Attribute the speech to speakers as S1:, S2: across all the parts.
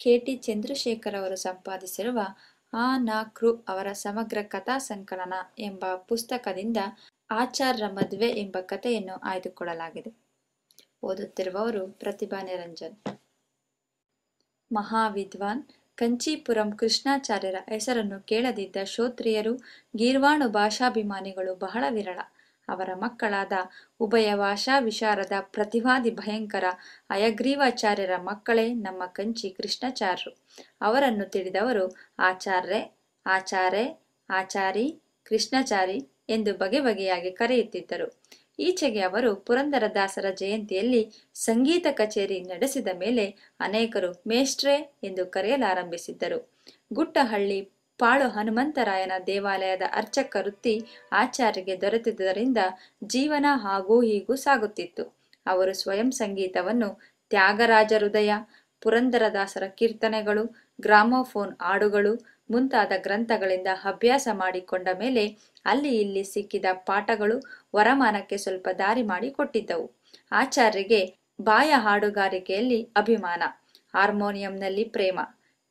S1: K T Chandrashekhar ಅವರು ಸಂಪಾದಿಸಿರುವ ಆ ನಾ ಕೃ ಅವರ ಸಮಗ್ರ ಕಥಾ ಸಂಕಲನ ಎಂಬ ಪುಸ್ತಕದಿಂದ ಆಚಾರ್ಯ ಮದುವೆ ಎಂಬ ಕಥೆಯನ್ನು ಆಯ್ದುಕೊಳ್ಳಲಾಗಿದೆ. ಓದುತ್ತಿರುವವರು ಪ್ರತಿಭಾ ನಿರಂಜನ್. ಮಹಾವಿದ್ವಾನ್ ಕಂಚೀಪುರಂ ಕೃಷ್ಣಾಚಾರ್ಯರ ಹೆಸರನ್ನು ಕೇಳದಿದ್ದ ಶ್ರೋತ್ರಿಯರು ಗೀರ್ವಾಣು ಭಾಷಾಭಿಮಾನಿಗಳು ಬಹಳ ವಿರಳ. ಅವರ ಮಕ್ಕಳಾದ ಉಭಯ ಭಾಷಾ ವಿಶಾರದ ಪ್ರತಿವಾದಿ ಭಯಂಕರ ಅಯಗ್ರೀವಾಚಾರ್ಯರ ಮಕ್ಕಳೇ ನಮ್ಮ ಕಂಚಿ ಕೃಷ್ಣಾಚಾರ್ಯರು ಅವರನ್ನು ತಿಳಿದವರು ಆಚಾರ್ಯ ಆಚಾರ್ಯ, ಆಚಾರಿ, ಕೃಷ್ಣಾಚಾರಿ ಎಂದು ಬಗೆ ಬಗೆಯಾಗಿ ಕರೆಯುತ್ತಿದ್ದರು. ಈಚೆಗೆ ಅವರು ಪುರಂದರದಾಸರ ಜಯಂತಿಯಲ್ಲಿ ಸಂಗೀತ ಕಚೇರಿ ನಡೆಸಿದ ಮೇಲೆ ಅನೇಕರು ಮೇಷ್ಟ್ರೆ ಎಂದು ಕರೆಯಲಾರಂಭಿಸಿದ್ದರು. ಗುಟ್ಟಹಳ್ಳಿ ಪಾಳು ಹನುಮಂತರಾಯನ ದೇವಾಲಯದ ಅರ್ಚಕ ವೃತ್ತಿ ಆಚಾರ್ಯಗೆ ದೊರೆತಿದ್ದರಿಂದ ಜೀವನ ಹಾಗೂ ಹೀಗೂ ಸಾಗುತ್ತಿತ್ತು. ಅವರು ಸ್ವಯಂ ಸಂಗೀತವನ್ನು ತ್ಯಾಗರಾಜ ಹೃದಯ, ಪುರಂದರದಾಸರ ಕೀರ್ತನೆಗಳು, ಗ್ರಾಮೋಫೋನ್ ಹಾಡುಗಳು ಮುಂತಾದ ಗ್ರಂಥಗಳಿಂದ ಅಭ್ಯಾಸ ಮಾಡಿಕೊಂಡ ಮೇಲೆ ಅಲ್ಲಿ ಇಲ್ಲಿ ಸಿಕ್ಕಿದ ಪಾಠಗಳು ವರಮಾನಕ್ಕೆ ಸ್ವಲ್ಪ ದಾರಿ ಮಾಡಿ ಕೊಟ್ಟಿದ್ದವು. ಆಚಾರ್ಯಗೆ ಬಾಯ ಹಾಡುಗಾರಿಕೆಯಲ್ಲಿ ಅಭಿಮಾನ, ಹಾರ್ಮೋನಿಯಂನಲ್ಲಿ ಪ್ರೇಮ,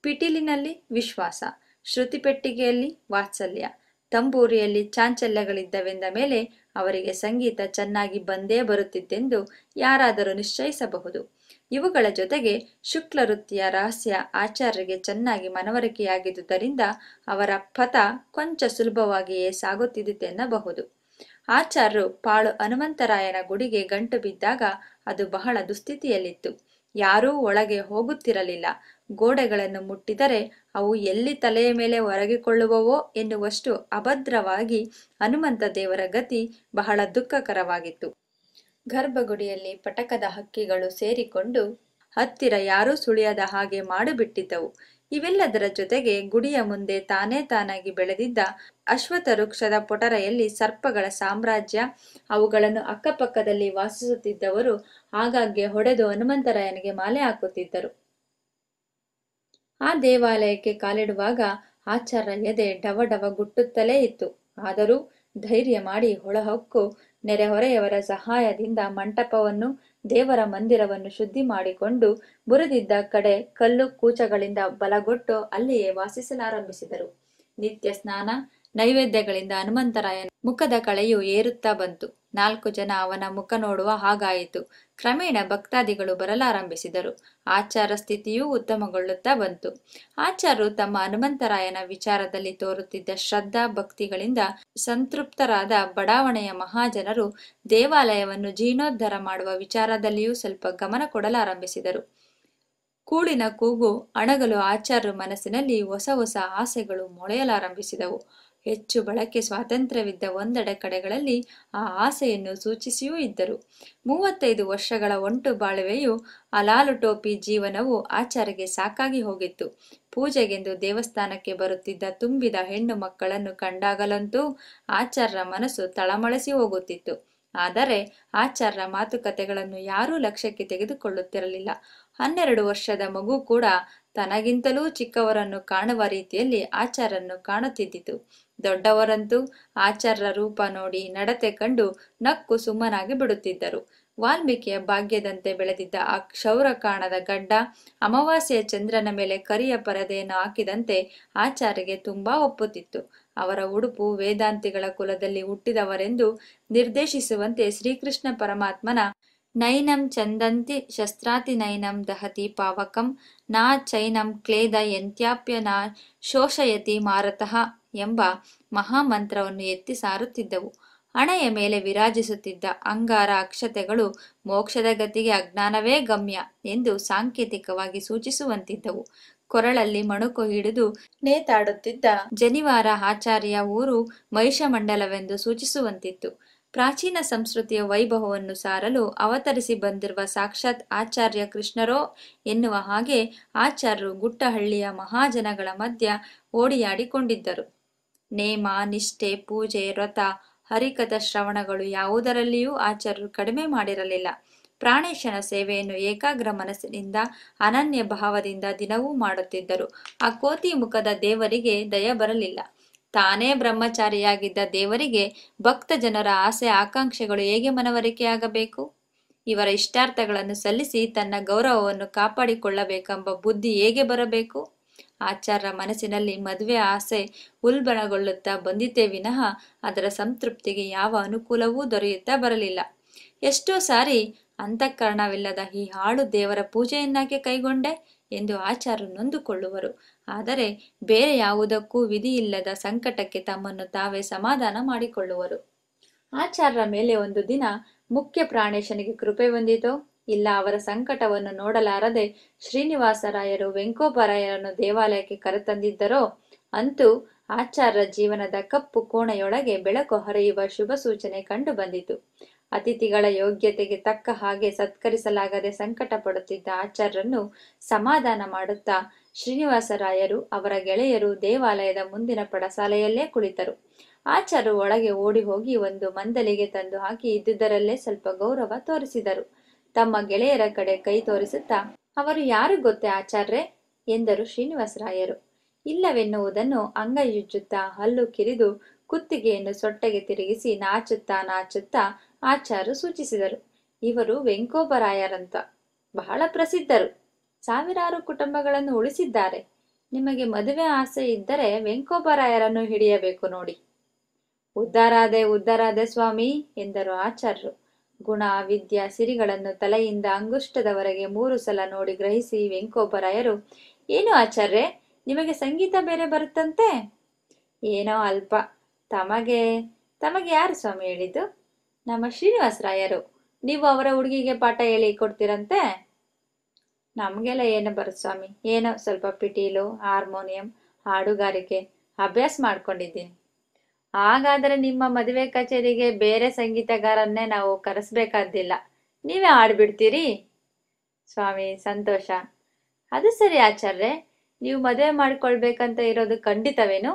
S1: ಪಿಟೀಲಿನಲ್ಲಿ ವಿಶ್ವಾಸ ಶ್ರುತಿಪೆಟ್ಟಿಗೆಯಲ್ಲಿ ವಾತ್ಸಲ್ಯ. ತಂಬೂರಿಯಲ್ಲಿ ಚಾಂಚಲ್ಯಗಳಿದ್ದವೆಂದ ಮೇಲೆ ಅವರಿಗೆ ಸಂಗೀತ ಚೆನ್ನಾಗಿ ಬಂದೇ ಬರುತ್ತಿದ್ದೆಂದು ಯಾರಾದರೂ ನಿಶ್ಚಯಿಸಬಹುದು. ಇವುಗಳ ಜೊತೆಗೆ ಶುಕ್ಲ ವೃತ್ತಿಯ ರಹಸ್ಯ ಆಚಾರ್ಯರಿಗೆ ಚೆನ್ನಾಗಿ ಮನವರಿಕೆಯಾಗಿದ್ದುದರಿಂದ ಅವರ ಪಥ ಕೊಂಚ ಸುಲಭವಾಗಿಯೇ ಸಾಗುತ್ತಿದ್ದೆನ್ನಬಹುದು ಆಚಾರ್ಯರು ಪಾಳು ಹನುಮಂತರಾಯನ ಗುಡಿಗೆ ಗಂಟು ಬಿದ್ದಾಗ ಅದು ಬಹಳ ದುಸ್ಥಿತಿಯಲ್ಲಿತ್ತು. ಯಾರೂ ಒಳಗೆ ಹೋಗುತ್ತಿರಲಿಲ್ಲ. ಗೋಡೆಗಳನ್ನು ಮುಟ್ಟಿದರೆ ಅವು ಎಲ್ಲಿ ತಲೆಯ ಮೇಲೆ ಒರಗಿಕೊಳ್ಳುವವೋ ಎನ್ನುವಷ್ಟು ಅಭದ್ರವಾಗಿ ಹನುಮಂತ ದೇವರ ಗತಿ ಬಹಳ ದುಃಖಕರವಾಗಿತ್ತು. ಗರ್ಭಗುಡಿಯಲ್ಲಿ ಪಟಕದ ಹಕ್ಕಿಗಳು ಸೇರಿಕೊಂಡು ಹತ್ತಿರ ಯಾರೂ ಸುಳಿಯದ ಹಾಗೆ ಮಾಡಿಬಿಟ್ಟಿದ್ದವು. ಇವೆಲ್ಲದರ ಜೊತೆಗೆ ಗುಡಿಯ ಮುಂದೆ ತಾನೇ ತಾನಾಗಿ ಬೆಳೆದಿದ್ದ ಅಶ್ವಥ ವೃಕ್ಷದ ಪೊಟರೆಯಲ್ಲಿ ಸರ್ಪಗಳ ಸಾಮ್ರಾಜ್ಯ, ಅವುಗಳನ್ನು ಅಕ್ಕಪಕ್ಕದಲ್ಲಿ ವಾಸಿಸುತ್ತಿದ್ದವರು ಆಗಾಗ್ಗೆ ಹೊಡೆದು ಹನುಮಂತರಾಯನಿಗೆ ಮಾಲೆ ಹಾಕುತ್ತಿದ್ದರು. ಆ ದೇವಾಲಯಕ್ಕೆ ಕಾಲಿಡುವಾಗ ಆಚಾರ್ಯ ಎದೆ ಡವ ಡವ ಗುಟ್ಟುತ್ತಲೇ ಇತ್ತು. ಆದರೂ ಧೈರ್ಯ ಮಾಡಿ ಹೊಳಹೊಕ್ಕು ನೆರೆಹೊರೆಯವರ ಸಹಾಯದಿಂದ ಮಂಟಪವನ್ನು ದೇವರ ಮಂದಿರವನ್ನು ಶುದ್ಧಿ ಮಾಡಿಕೊಂಡು ಬುರಿದಿದ್ದ ಕಡೆ ಕಲ್ಲು ಕೂಚಗಳಿಂದ ಬಲಗೊಟ್ಟು ಅಲ್ಲಿಯೇ ವಾಸಿಸಲಾರಂಭಿಸಿದರು. ನಿತ್ಯ ಸ್ನಾನ ನೈವೇದ್ಯಗಳಿಂದ ಹನುಮಂತರಾಯನ ಮುಖದ ಕಳೆಯು ಏರುತ್ತಾ ಬಂತು. ನಾಲ್ಕು ಜನ ಅವನ ಮುಖ ನೋಡುವ ಹಾಗಾಯಿತು. ಕ್ರಮೇಣ ಭಕ್ತಾದಿಗಳು ಬರಲಾರಂಭಿಸಿದರು. ಆಚಾರ ಸ್ಥಿತಿಯೂ ಉತ್ತಮಗೊಳ್ಳುತ್ತಾ ಬಂತು. ಆಚಾರ್ಯರು ತಮ್ಮ ಹನುಮಂತರಾಯನ ವಿಚಾರದಲ್ಲಿ ತೋರುತ್ತಿದ್ದ ಶ್ರದ್ಧಾ ಭಕ್ತಿಗಳಿಂದ ಸಂತೃಪ್ತರಾದ ಬಡಾವಣೆಯ ಮಹಾಜನರು ದೇವಾಲಯವನ್ನು ಜೀರ್ಣೋದ್ಧಾರ ಮಾಡುವ ವಿಚಾರದಲ್ಲಿಯೂ ಸ್ವಲ್ಪ ಗಮನ ಕೊಡಲಾರಂಭಿಸಿದರು. ಕೂಳಿನ ಕೂಗು ಅಣಗಲು ಆಚಾರ್ಯರು ಮನಸ್ಸಿನಲ್ಲಿ ಹೊಸ ಹೊಸ ಆಸೆಗಳು ಮೊಳೆಯಲಾರಂಭಿಸಿದವು. ಹೆಚ್ಚು ಬಳಕೆ ಸ್ವಾತಂತ್ರ್ಯವಿದ್ದ ಒಂದೆಡೆ ಕಡೆಗಳಲ್ಲಿ ಆ ಆಸೆಯನ್ನು ಸೂಚಿಸಿಯೂ ಇದ್ದರು. ಮೂವತ್ತೈದು ವರ್ಷಗಳ ಒಂಟು ಬಾಳುವೆಯು ಅಲಾಲು ಟೋಪಿ ಜೀವನವು ಆಚಾರಿಗೆ ಸಾಕಾಗಿ ಹೋಗಿತ್ತು. ಪೂಜೆಗೆಂದು ದೇವಸ್ಥಾನಕ್ಕೆ ಬರುತ್ತಿದ್ದ ತುಂಬಿದ ಹೆಣ್ಣು ಮಕ್ಕಳನ್ನು ಕಂಡಾಗಲಂತೂ ಆಚಾರ್ಯರ ಮನಸ್ಸು ತಳಮಳಸಿ ಹೋಗುತ್ತಿತ್ತು. ಆದರೆ ಆಚಾರ್ಯರ ಮಾತುಕತೆಗಳನ್ನು ಯಾರೂ ಲಕ್ಷ್ಯಕ್ಕೆ ತೆಗೆದುಕೊಳ್ಳುತ್ತಿರಲಿಲ್ಲ. ಹನ್ನೆರಡು ವರ್ಷದ ಮಗು ಕೂಡ ತನಗಿಂತಲೂ ಚಿಕ್ಕವರನ್ನು ಕಾಣುವ ರೀತಿಯಲ್ಲಿ ಆಚಾರನ್ನು ಕಾಣುತ್ತಿದ್ದಿತು. ದೊಡ್ಡವರಂತೂ ಆಚಾರ್ಯ ರೂಪ ನೋಡಿ ನಡತೆ ಕಂಡು ನಕ್ಕು ಸುಮ್ಮನಾಗಿ ಬಿಡುತ್ತಿದ್ದರು. ವಾಲ್ಮೀಕಿಯ ಭಾಗ್ಯದಂತೆ ಬೆಳೆದಿದ್ದ ಆ ಕ್ಷೌರ ಕಾಣದ ಗಡ್ಡ ಅಮಾವಾಸ್ಯೆಯ ಚಂದ್ರನ ಮೇಲೆ ಕರಿಯ ಪರದೆಯನ್ನು ಹಾಕಿದಂತೆ ಆಚಾರ್ಯಗೆ ತುಂಬಾ ಒಪ್ಪುತ್ತಿತ್ತು. ಅವರ ಉಡುಪು ವೇದಾಂತಿಗಳ ಕುಲದಲ್ಲಿ ಹುಟ್ಟಿದವರೆಂದು ನಿರ್ದೇಶಿಸುವಂತೆ ಶ್ರೀಕೃಷ್ಣ ಪರಮಾತ್ಮನ ನೈನಂ ಚಂದಂತಿ ಶಸ್ತ್ರಾತಿ ನೈನಂ ದಹತಿ ಪಾವಕಂ, ನಾ ಚೈನಂ ಕ್ಲೇದ ಎಂತ್ಯಾಪ್ಯ ನಾ ಶೋಷಯತಿ ಮಾರತಃ ಎಂಬ ಮಹಾಮಂತ್ರವನ್ನು ಎತ್ತಿ ಸಾರುತ್ತಿದ್ದವು. ಹಣೆಯ ಮೇಲೆ ವಿರಾಜಿಸುತ್ತಿದ್ದ ಅಂಗಾರ ಅಕ್ಷತೆಗಳು ಮೋಕ್ಷದ ಗತಿಗೆ ಅಜ್ಞಾನವೇ ಗಮ್ಯ ಎಂದು ಸಾಂಕೇತಿಕವಾಗಿ ಸೂಚಿಸುವಂತಿದ್ದವು. ಕೊರಳಲ್ಲಿ ಮಣುಕು ಹಿಡಿದು ನೇತಾಡುತ್ತಿದ್ದ ಜನಿವಾರ ಆಚಾರ್ಯ ಊರು ಮಹಿಷಮಂಡಲವೆಂದು ಸೂಚಿಸುವಂತಿತ್ತು. ಪ್ರಾಚೀನ ಸಂಸ್ಕೃತಿಯ ವೈಭವವನ್ನು ಸಾರಲು ಅವತರಿಸಿ ಬಂದಿರುವ ಸಾಕ್ಷಾತ್ ಆಚಾರ್ಯ ಕೃಷ್ಣರೋ ಎನ್ನುವ ಹಾಗೆ ಆಚಾರ್ಯರು ಗುಟ್ಟಹಳ್ಳಿಯ ಮಹಾಜನಗಳ ಮಧ್ಯ ಓಡಿಯಾಡಿಕೊಂಡಿದ್ದರು. ನೇಮ, ನಿಷ್ಠೆ, ಪೂಜೆ, ವ್ರತ, ಹರಿಕಥ ಶ್ರವಣಗಳು ಯಾವುದರಲ್ಲಿಯೂ ಆಚಾರ್ಯರು ಕಡಿಮೆ ಮಾಡಿರಲಿಲ್ಲ. ಪ್ರಾಣೇಶನ ಸೇವೆಯನ್ನು ಏಕಾಗ್ರ ಮನಸ್ಸಿನಿಂದ, ಅನನ್ಯ ಭಾವದಿಂದ ದಿನವೂ ಮಾಡುತ್ತಿದ್ದರು. ಆ ಕೋತಿ ಮುಖದ ದೇವರಿಗೆ ದಯ ಬರಲಿಲ್ಲ. ತಾನೇ ಬ್ರಹ್ಮಚಾರಿಯಾಗಿದ್ದ ದೇವರಿಗೆ ಭಕ್ತ ಜನರ ಆಸೆ ಆಕಾಂಕ್ಷೆಗಳು ಹೇಗೆ ಮನವರಿಕೆಯಾಗಬೇಕು? ಇವರ ಇಷ್ಟಾರ್ಥಗಳನ್ನು ಸಲ್ಲಿಸಿ ತನ್ನ ಗೌರವವನ್ನು ಕಾಪಾಡಿಕೊಳ್ಳಬೇಕೆಂಬ ಬುದ್ಧಿ ಹೇಗೆ ಬರಬೇಕು? ಆಚಾರ್ಯ ಮನಸ್ಸಿನಲ್ಲಿ ಮದುವೆ ಆಸೆ ಉಲ್ಬಣಗೊಳ್ಳುತ್ತಾ ಬಂದಿತೇ ವಿನಃ ಅದರ ಸಂತೃಪ್ತಿಗೆ ಯಾವ ಅನುಕೂಲವೂ ದೊರೆಯುತ್ತಾ ಬರಲಿಲ್ಲ. ಎಷ್ಟೋ ಸಾರಿ ಅಂತಃಕರಣವಿಲ್ಲದ ಈ ಹಾಳು ದೇವರ ಪೂಜೆಯನ್ನಾಕೆ ಕೈಗೊಂಡೆ ಎಂದು ಆಚಾರ್ಯರು ನೊಂದುಕೊಳ್ಳುವರು. ಆದರೆ ಬೇರೆ ಯಾವುದಕ್ಕೂ ವಿಧಿಯಿಲ್ಲದ ಸಂಕಟಕ್ಕೆ ತಮ್ಮನ್ನು ತಾವೇ ಸಮಾಧಾನ ಮಾಡಿಕೊಳ್ಳುವರು. ಆಚಾರ್ಯರ ಮೇಲೆ ಒಂದು ದಿನ ಮುಖ್ಯ ಪ್ರಾಣೇಶನಿಗೆ ಕೃಪೆ ಬಂದಿತೋ ಇಲ್ಲ ಅವರ ಸಂಕಟವನ್ನು ನೋಡಲಾರದೆ ಶ್ರೀನಿವಾಸರಾಯರು ವೆಂಕೋಪರಾಯರನ್ನು ದೇವಾಲಯಕ್ಕೆ ಕರೆತಂದಿದ್ದರೋ, ಅಂತೂ ಆಚಾರ್ಯ ಜೀವನದ ಕಪ್ಪು ಕೋಣೆಯೊಳಗೆ ಬೆಳಕು ಹರಿಯುವ ಶುಭ ಸೂಚನೆ ಕಂಡು ಬಂದಿತು ಅತಿಥಿಗಳ ಯೋಗ್ಯತೆಗೆ ತಕ್ಕ ಹಾಗೆ ಸತ್ಕರಿಸಲಾಗದೆ ಸಂಕಟ ಪಡುತ್ತಿದ್ದ ಆಚಾರ್ಯರನ್ನು ಸಮಾಧಾನ ಮಾಡುತ್ತಾ ಶ್ರೀನಿವಾಸರಾಯರು ಅವರ ಗೆಳೆಯರು ದೇವಾಲಯದ ಮುಂದಿನ ಪಡಸಾಲೆಯಲ್ಲೇ ಕುಳಿತರು. ಆಚಾರ್ಯರು ಒಳಗೆ ಓಡಿ ಹೋಗಿ ಒಂದು ಮಂದಲಿಗೆ ತಂದು ಹಾಕಿ ಇದ್ದುದರಲ್ಲೇ ಸ್ವಲ್ಪ ಗೌರವ ತೋರಿಸಿದರು. ತಮ್ಮ ಗೆಳೆಯರ ಕಡೆ ಕೈ ತೋರಿಸುತ್ತಾ, ಅವರು ಯಾರು ಗೊತ್ತೇ ಆಚಾರ್ಯರೇ ಎಂದರು ಶ್ರೀನಿವಾಸರಾಯರು. ಇಲ್ಲವೆನ್ನುವುದನ್ನು ಅಂಗೈಯುಜ್ಜುತ್ತಾ ಹಲ್ಲು ಕಿರಿದು ಕುತ್ತಿಗೆಯನ್ನು ಸೊಟ್ಟೆಗೆ ತಿರುಗಿಸಿ ನಾಚುತ್ತಾ ನಾಚುತ್ತಾ ಆಚಾರ್ಯರು ಸೂಚಿಸಿದರು. ಇವರು ವೆಂಕೋಬರಾಯರಂತ. ಬಹಳ ಪ್ರಸಿದ್ಧರು. ಸಾವಿರಾರು ಕುಟುಂಬಗಳನ್ನು ಉಳಿಸಿದ್ದಾರೆ. ನಿಮಗೆ ಮದುವೆ ಆಸೆ ಇದ್ದರೆ ವೆಂಕೋಬರಾಯರನ್ನು ಹಿಡಿಯಬೇಕು ನೋಡಿ. ಉದ್ದಾರಾದೆ ಉದ್ದಾರಾದೆ ಸ್ವಾಮಿ ಎಂದರು ಆಚಾರ್ಯರು. ಗುಣ, ವಿದ್ಯಾ, ಸಿರಿಗಳನ್ನು ತಲೆಯಿಂದ ಅಂಗುಷ್ಟದವರೆಗೆ ಮೂರು ಸಲ ನೋಡಿ ಗ್ರಹಿಸಿ ವೆಂಕೋಬರಾಯರು, ಏನು ಆಚಾರ್ಯೆ ನಿಮಗೆ ಸಂಗೀತ ಬೇರೆ ಬರುತ್ತಂತೆ? ಏನೋ ಅಲ್ಪ. ತಮಗೆ ತಮಗೆ ಯಾರು ಸ್ವಾಮಿ ಹೇಳಿದ್ದು? ನಮ್ಮ ಶ್ರೀನಿವಾಸರಾಯರು, ನೀವು ಅವರ ಹುಡುಗಿಗೆ ಪಾಠ ಹೇಳಿ ಕೊಡ್ತೀರಂತೆ? ನಮಗೆಲ್ಲ ಏನು ಬರುತ್ತೆ ಸ್ವಾಮಿ? ಏನೋ ಸ್ವಲ್ಪ ಪಿಟೀಲು, ಹಾರ್ಮೋನಿಯಂ, ಹಾಡುಗಾರಿಕೆ ಅಭ್ಯಾಸ ಮಾಡ್ಕೊಂಡಿದ್ದೀನಿ. ಹಾಗಾದರೆ ನಿಮ್ಮ ಮದುವೆ ಕಚೇರಿಗೆ ಬೇರೆ ಸಂಗೀತಗಾರನ್ನೇ ನಾವು ಕರೆಸ್ಬೇಕಾದ್ದಿಲ್ಲ. ನೀವೇ ಹಾಡ್ಬಿಡ್ತೀರಿ? ಸ್ವಾಮಿ, ಸಂತೋಷ. ಅದು ಸರಿ ಆಚಾರ್ಯ ನೀವು ಮದುವೆ ಮಾಡ್ಕೊಳ್ಬೇಕಂತ ಇರೋದು ಖಂಡಿತವೇನು?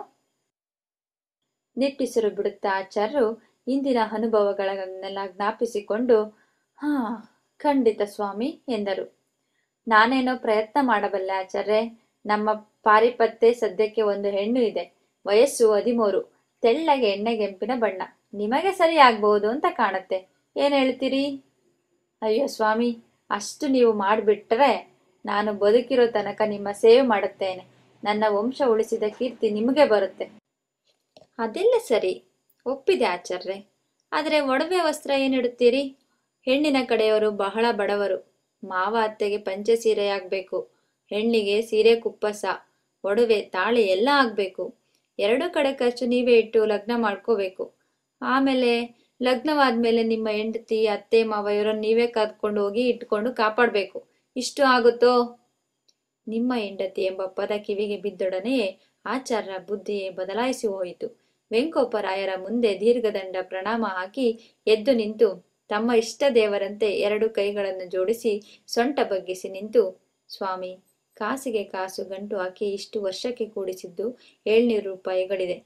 S1: ನಿಟ್ಟಿಸಿರು ಬಿಡುತ್ತಾ ಆಚಾರ್ಯರು ಇಂದಿನ ಅನುಭವಗಳನ್ನೆಲ್ಲ ಜ್ಞಾಪಿಸಿಕೊಂಡು, ಹಾ, ಖಂಡಿತ ಸ್ವಾಮಿ, ಎಂದರು. ನಾನೇನೋ ಪ್ರಯತ್ನ ಮಾಡಬಲ್ಲೆ ಆಚಾರ್ಯ ನಮ್ಮ ಪಾರಿಪತ್ತೆ ಸದ್ಯಕ್ಕೆ ಒಂದು ಹೆಣ್ಣು ಇದೆ, ವಯಸ್ಸು ಹದಿಮೂರು, ತೆಳ್ಳಗೆ ಎಣ್ಣೆಗೆಂಪಿನ ಬಣ್ಣ, ನಿಮಗೆ ಸರಿ ಆಗ್ಬಹುದು ಅಂತ ಕಾಣುತ್ತೆ. ಏನ್ ಹೇಳ್ತೀರಿ? ಅಯ್ಯೋ ಸ್ವಾಮಿ, ಅಷ್ಟು ನೀವು ಮಾಡಿಬಿಟ್ರೆ ನಾನು ಬದುಕಿರೋ ತನಕ ನಿಮ್ಮ ಸೇವೆ ಮಾಡುತ್ತೇನೆ. ನನ್ನ ವಂಶ ಉಳಿಸಿದ ಕೀರ್ತಿ ನಿಮಗೆ ಬರುತ್ತೆ. ಅದೆಲ್ಲ ಸರಿ. ಒಪ್ಪಿದೆ ಆಚಾರ್ಯ ಆದರೆ ಒಡವೆ ವಸ್ತ್ರ ಏನಿಡುತ್ತೀರಿ ಹೆಣ್ಣಿನ ಕಡೆಯವರು ಬಹಳ ಬಡವರು. ಮಾವ ಅತ್ತೆಗೆ ಪಂಚೆ ಸೀರೆಯಾಗಬೇಕು ಹೆಣ್ಣಿಗೆ ಸೀರೆ ಕುಪ್ಪಸ, ಒಡವೆ, ತಾಳಿ ಎಲ್ಲ ಆಗಬೇಕು. ಎರಡು ಕಡೆ ಖರ್ಚು ನೀವೇ ಇಟ್ಟು ಲಗ್ನ ಮಾಡ್ಕೋಬೇಕು. ಆಮೇಲೆ ಲಗ್ನವಾದ ಮೇಲೆ ನಿಮ್ಮ ಹೆಂಡತಿ, ಅತ್ತೆ, ಮಾವ ಇವರನ್ನು ನೀವೇ ಕದ್ಕೊಂಡು ಹೋಗಿ ಇಟ್ಕೊಂಡು ಕಾಪಾಡಬೇಕು. ಇಷ್ಟು ಆಗುತ್ತೋ? ನಿಮ್ಮ ಹೆಂಡತಿ ಎಂಬ ಪದ ಕಿವಿಗೆ ಬಿದ್ದೊಡನೆಯೇ ಆಚಾರ್ಯ ಬುದ್ಧಿಯೇ ಬದಲಾಯಿಸಿ ಹೋಯಿತು. ವೆಂಕೋಪರಾಯರ ಮುಂದೆ ದೀರ್ಘದಂಡ ಪ್ರಣಾಮ ಹಾಕಿ ಎದ್ದು ನಿಂತು ತಮ್ಮ ಇಷ್ಟ ದೇವರಂತೆ ಎರಡು ಕೈಗಳನ್ನು ಜೋಡಿಸಿ ಸೊಂಟ ಬಗ್ಗಿಸಿ ನಿಂತು, ಸ್ವಾಮಿ, ಕಾಸಿಗೆ ಕಾಸು ಗಂಟು ಹಾಕಿ ಇಷ್ಟು ವರ್ಷಕ್ಕೆ ಕೂಡಿಸಿದ್ದು ಏಳ್ನೂರು ರೂಪಾಯಿಗಳಿದೆ.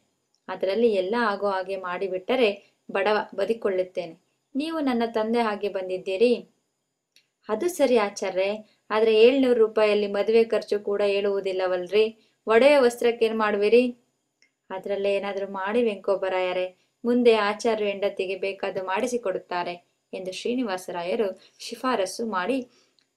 S1: ಅದರಲ್ಲಿ ಎಲ್ಲ ಆಗೋ ಹಾಗೆ ಮಾಡಿಬಿಟ್ಟರೆ ಬಡವ ಬದುಕೊಳ್ಳುತ್ತೇನೆ. ನೀವು ನನ್ನ ತಂದೆ ಹಾಗೆ ಬಂದಿದ್ದೀರಿ? ಅದು ಸರಿ ಆಚಾರ್ಯ ಆದರೆ ಏಳ್ನೂರು ರೂಪಾಯಿಯಲ್ಲಿ ಮದುವೆ ಖರ್ಚು ಕೂಡ ಹೇಳುವುದಿಲ್ಲವಲ್ರಿ ಒಡೆಯ ವಸ್ತ್ರಕ್ಕೇನು ಮಾಡುವಿರಿ? ಅದರಲ್ಲೇ ಏನಾದರೂ ಮಾಡಿ ವೆಂಕೋಬರಾಯರೇ ಮುಂದೆ ಆಚಾರ್ಯ ಹೆಂಡತಿಗೆ ಬೇಕಾದ ಮಾಡಿಸಿಕೊಡುತ್ತಾರೆ ಎಂದು ಶ್ರೀನಿವಾಸರಾಯರು ಶಿಫಾರಸು ಮಾಡಿ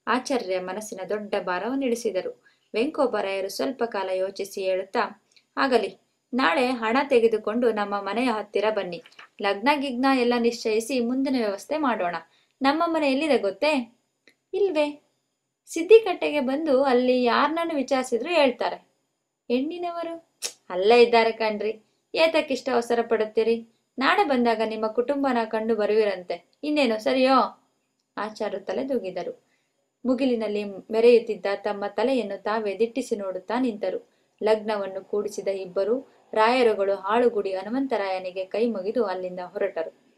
S1: ಆಚಾರ್ಯ ಮನಸ್ಸಿನ ದೊಡ್ಡ ಭಾರವನ್ನು ಇಳಿಸಿದರು ವೆಂಕೋಬರಾಯರು ಸ್ವಲ್ಪ ಕಾಲ ಯೋಚಿಸಿ ಹೇಳುತ್ತಾ, ಆಗಲಿ, ನಾಳೆ ಹಣ ತೆಗೆದುಕೊಂಡು ನಮ್ಮ ಮನೆಯ ಹತ್ತಿರ ಬನ್ನಿ. ಲಗ್ನ ಗಿಗ್ನ ಎಲ್ಲ ನಿಶ್ಚಯಿಸಿ ಮುಂದಿನ ವ್ಯವಸ್ಥೆ ಮಾಡೋಣ. ನಮ್ಮ ಮನೆ ಎಲ್ಲಿದೆ ಗೊತ್ತೇ? ಇಲ್ವೇ. ಸಿದ್ದಿಕಟ್ಟೆಗೆ ಬಂದು ಅಲ್ಲಿ ಯಾರನ್ನೂ ವಿಚಾರಿಸಿದ್ರು ಹೇಳ್ತಾರೆ. ಹೆಣ್ಣಿನವರು? ಅಲ್ಲೇ ಇದ್ದಾರೆ ಕಣ್ರಿ. ಏತಕ್ಕಿಷ್ಟ ಅವಸರ ಪಡುತ್ತೀರಿ? ನಾಳೆ ಬಂದಾಗ ನಿಮ್ಮ ಕುಟುಂಬನ ಕಂಡು ಬರುವಿರಂತೆ. ಇನ್ನೇನು, ಸರಿಯೋ? ಆಚಾರ್ಯರು ತಲೆದೂಗಿದರು. ಮುಗಿಲಿನಲ್ಲಿ ಮೆರೆಯುತ್ತಿದ್ದ ತಮ್ಮ ತಲೆಯನ್ನು ತಾವೇ ದಿಟ್ಟಿಸಿ ನೋಡುತ್ತಾ ನಿಂತರು. ಲಗ್ನವನ್ನು ಕೂಡಿಸಿದ ಇಬ್ಬರು ರಾಯರುಗಳು ಹಾಳುಗುಡಿ ಹನುಮಂತರಾಯನಿಗೆ ಕೈ ಮುಗಿದು ಅಲ್ಲಿಂದ ಹೊರಟರು.